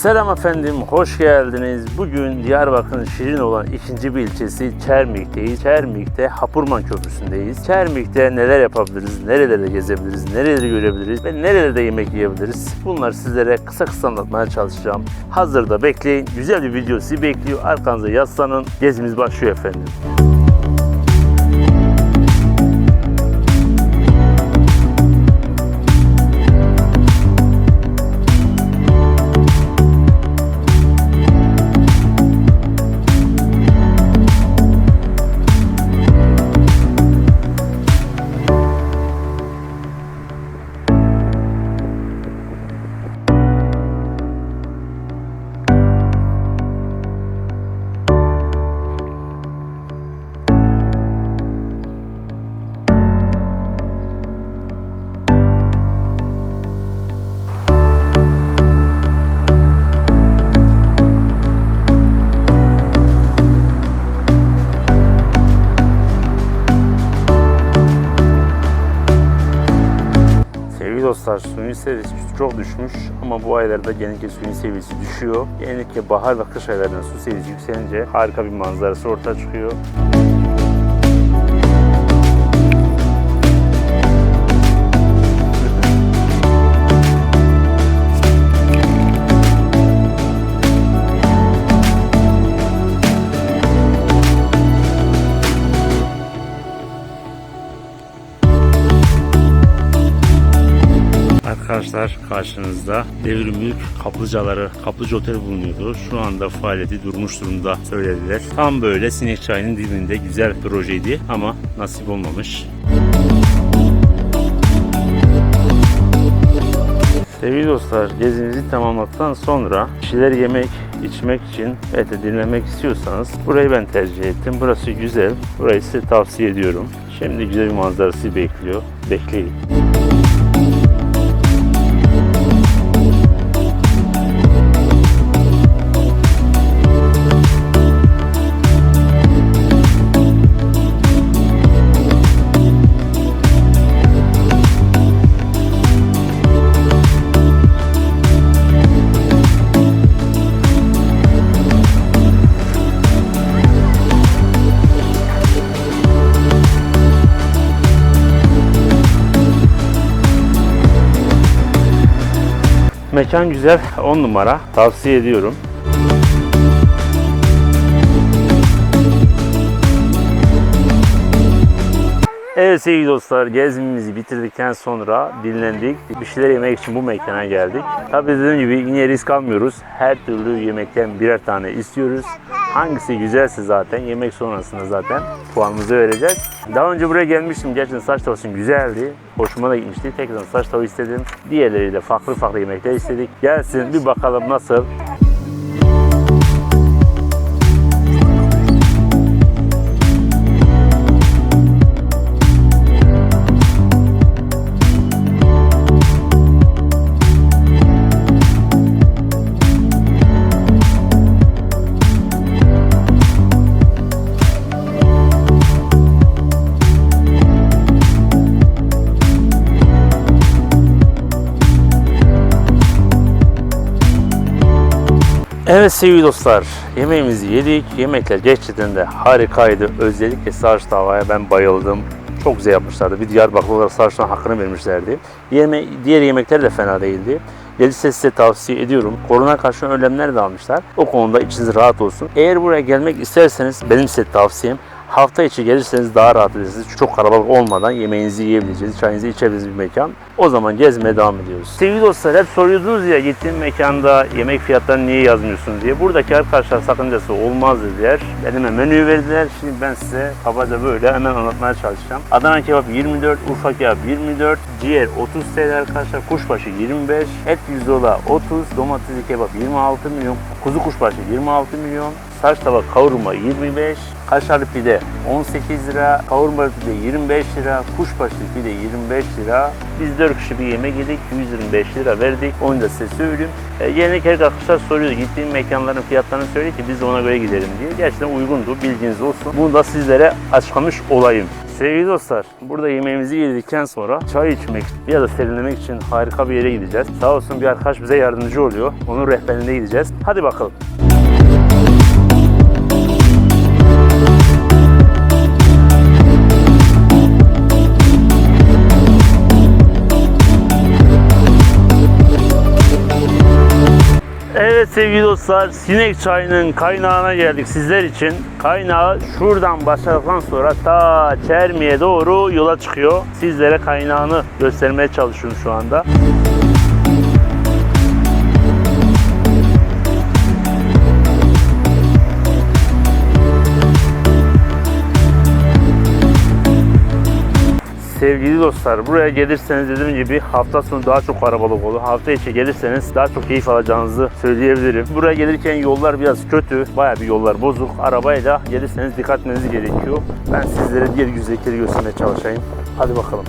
Selam efendim, hoş geldiniz. Bugün Diyarbakır'ın şirin olan ikinci bir ilçesi Çermik'teyiz. Çermik'te Hapurman Köprüsü'ndeyiz. Çermik'te neler yapabiliriz, nerelerde gezebiliriz, nereleri görebiliriz ve nerelerde yemek yiyebiliriz? Bunları sizlere kısa kısa anlatmaya çalışacağım. Hazırda bekleyin, güzel bir video sizi bekliyor. Arkanıza yaslanın, gezimiz başlıyor efendim. Dostlar suyun seviyesi çok düşmüş ama bu aylarda genellikle suyun seviyesi düşüyor. Genellikle bahar ve kış aylarında su seviyesi yükselince harika bir manzarası ortaya çıkıyor. Arkadaşlar karşınızda Devrim Kaplıcaları, Kaplıca Otel bulunuyordu. Şu anda faaliyeti durmuş durumda söylediler. Tam böyle Sinek Çayı'nın dibinde güzel bir projeydi ama nasip olmamış. Sevgili dostlar, gezimizi tamamladıktan sonra bir şeyler yemek, içmek için ve de dinlemek istiyorsanız burayı ben tercih ettim. Burası güzel. Burayı size tavsiye ediyorum. Şimdi güzel bir manzarası bekliyor. Bekleyin. Mekan güzel, 10 numara. Tavsiye ediyorum. Evet sevgili dostlar gezimizi bitirdikten sonra dinlendik. Bir şeyler yemek için bu mekana geldik. Tabii dediğim gibi yine risk almıyoruz. Her türlü yemekten birer tane istiyoruz. Hangisi güzelse zaten yemek sonrasında zaten puanımızı vereceğiz. Daha önce buraya gelmiştim. Gerçekten saç tavası güzeldi. Hoşuma da gitmişti. Tekrar saç tavı istedim. Diğerleriyle farklı farklı yemekler istedik. Gelsin bir bakalım nasıl. Evet sevgili dostlar, yemeğimizi yedik. Yemekler gerçekten de harikaydı. Özellikle sarış tavaya ben bayıldım. Çok güzel yapmışlardı. Bir Diyarbakır olarak sarıştan hakkını vermişlerdi. Yeme diğer yemekler de fena değildi. Gelirse size tavsiye ediyorum. Korona karşı önlemler de almışlar. O konuda içiniz rahat olsun. Eğer buraya gelmek isterseniz benim size tavsiyem hafta içi gelirseniz daha rahat edersiniz. Çok kalabalık olmadan yemeğinizi yiyebileceğiniz, çayınızı içebileceğiniz bir mekan. O zaman gezmeye devam ediyoruz. Sevgili dostlar hep soruyordunuz ya gittiğim mekanda yemek fiyatlarını niye yazmıyorsunuz diye. Buradaki arkadaşlar sakıncası olmaz dediler. Elime menüyü verdiler. Şimdi ben size kabaca böyle hemen anlatmaya çalışacağım. Adana kebap 24, Urfa kebap 24, ciğer 30 TL arkadaşlar, kuşbaşı 25, et 100 dolar 30, domatesli kebap 26 milyon, kuzu kuşbaşı 26 milyon, saç tava kavurma 25, kaşarlı pide 18 lira, kavurma pide 25 lira, kuşbaşı pide 25 lira. Biz 4 kişi bir yemek yedik, 125 lira verdik. Onu da size söyleyeyim. E, genellikle arkadaşlar soruyor, gittiğim mekanların fiyatlarını söyle ki biz de ona göre gidelim diye. Gerçekten uygundu, bilginiz olsun. Bunu da sizlere açıklamış olayım. Sevgili dostlar, burada yemeğimizi yedikten sonra çay içmek ya da serinlemek için harika bir yere gideceğiz. Sağ olsun bir arkadaş bize yardımcı oluyor. Onun rehberliğinde gideceğiz. Hadi bakalım. Evet sevgili dostlar, sinek çayının kaynağına geldik sizler için. Kaynağı şuradan başladıktan sonra ta Çermi'ye doğru yola çıkıyor. Sizlere kaynağını göstermeye çalışıyorum şu anda. Sevgili dostlar buraya gelirseniz dediğim gibi hafta sonu daha çok kalabalık olur. Hafta içi gelirseniz daha çok keyif alacağınızı söyleyebilirim. Buraya gelirken yollar biraz kötü. Baya bir yollar bozuk. Arabayla gelirseniz dikkat etmeniz gerekiyor. Ben sizlere diğer güzellikleri göstermeye çalışayım. Hadi bakalım.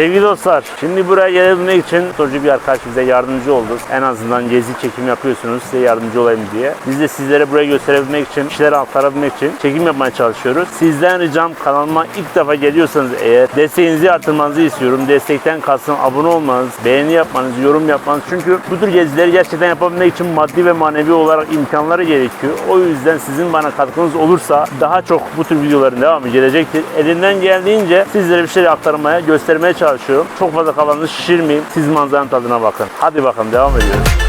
Sevgili dostlar, şimdi buraya gelebilmek için motorcu bir arkadaş bize yardımcı oldu. En azından gezi çekim yapıyorsunuz, size yardımcı olayım diye. Biz de sizlere buraya gösterebilmek için, işleri aktarabilmek için çekim yapmaya çalışıyoruz. Sizden ricam kanalıma ilk defa geliyorsanız eğer desteğinizi artırmanızı istiyorum. Destekten kalsın abone olmanız, beğeni yapmanız, yorum yapmanız. Çünkü bu tür gezileri gerçekten yapabilmek için maddi ve manevi olarak imkanları gerekiyor. O yüzden sizin bana katkınız olursa daha çok bu tür videoların devamı gelecektir. Elimden geldiğince sizlere bir şey aktarmaya, göstermeye çalışıyorum. Çok fazla kafanızı şişirmeyeyim. Siz manzaranın tadına bakın. Hadi bakalım devam ediyoruz.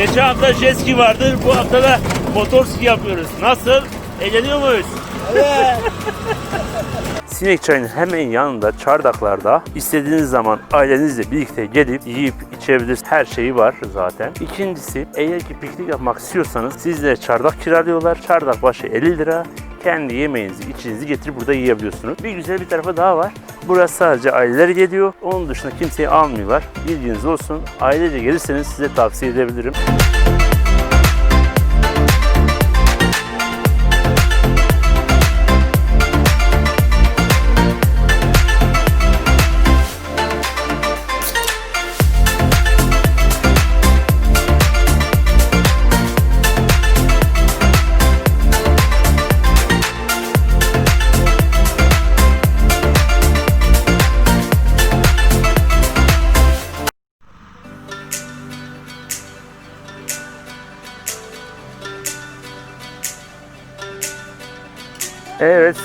Geçen hafta jet ski vardı. Bu hafta da motor ski yapıyoruz. Nasıl? Eğleniyor muyuz? Sinek çayının hemen yanında çardaklarda istediğiniz zaman ailenizle birlikte gelip yiyip içebilirsiniz. Her şeyi var zaten. İkincisi eğer ki piknik yapmak istiyorsanız sizlere çardak kiralıyorlar. Çardak başı 50 lira. Kendi yemeğinizi, içinizi getirip burada yiyebiliyorsunuz. Bir güzel bir tarafı daha var. Burası sadece aileler geliyor. Onun dışında kimseyi almıyorlar. Bilginiz olsun. Ailece gelirseniz size tavsiye edebilirim.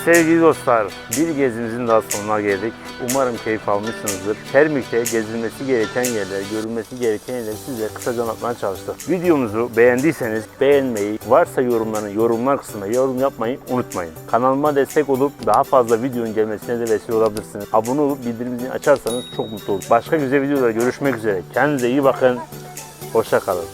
Sevgili dostlar, bir gezimizin daha sonuna geldik. Umarım keyif almışsınızdır. Termik'te gezilmesi gereken yerler, görülmesi gereken yerleri size kısaca anlatmaya çalıştık. Videomuzu beğendiyseniz beğenmeyi, varsa yorumlarını yorumlar kısmına yorum yapmayı unutmayın. Kanalıma destek olup daha fazla videonun gelmesine de vesile olabilirsiniz. Abone olup bildirimini açarsanız çok mutlu olurum. Başka güzel videolarda görüşmek üzere. Kendinize iyi bakın. Hoşça kalın.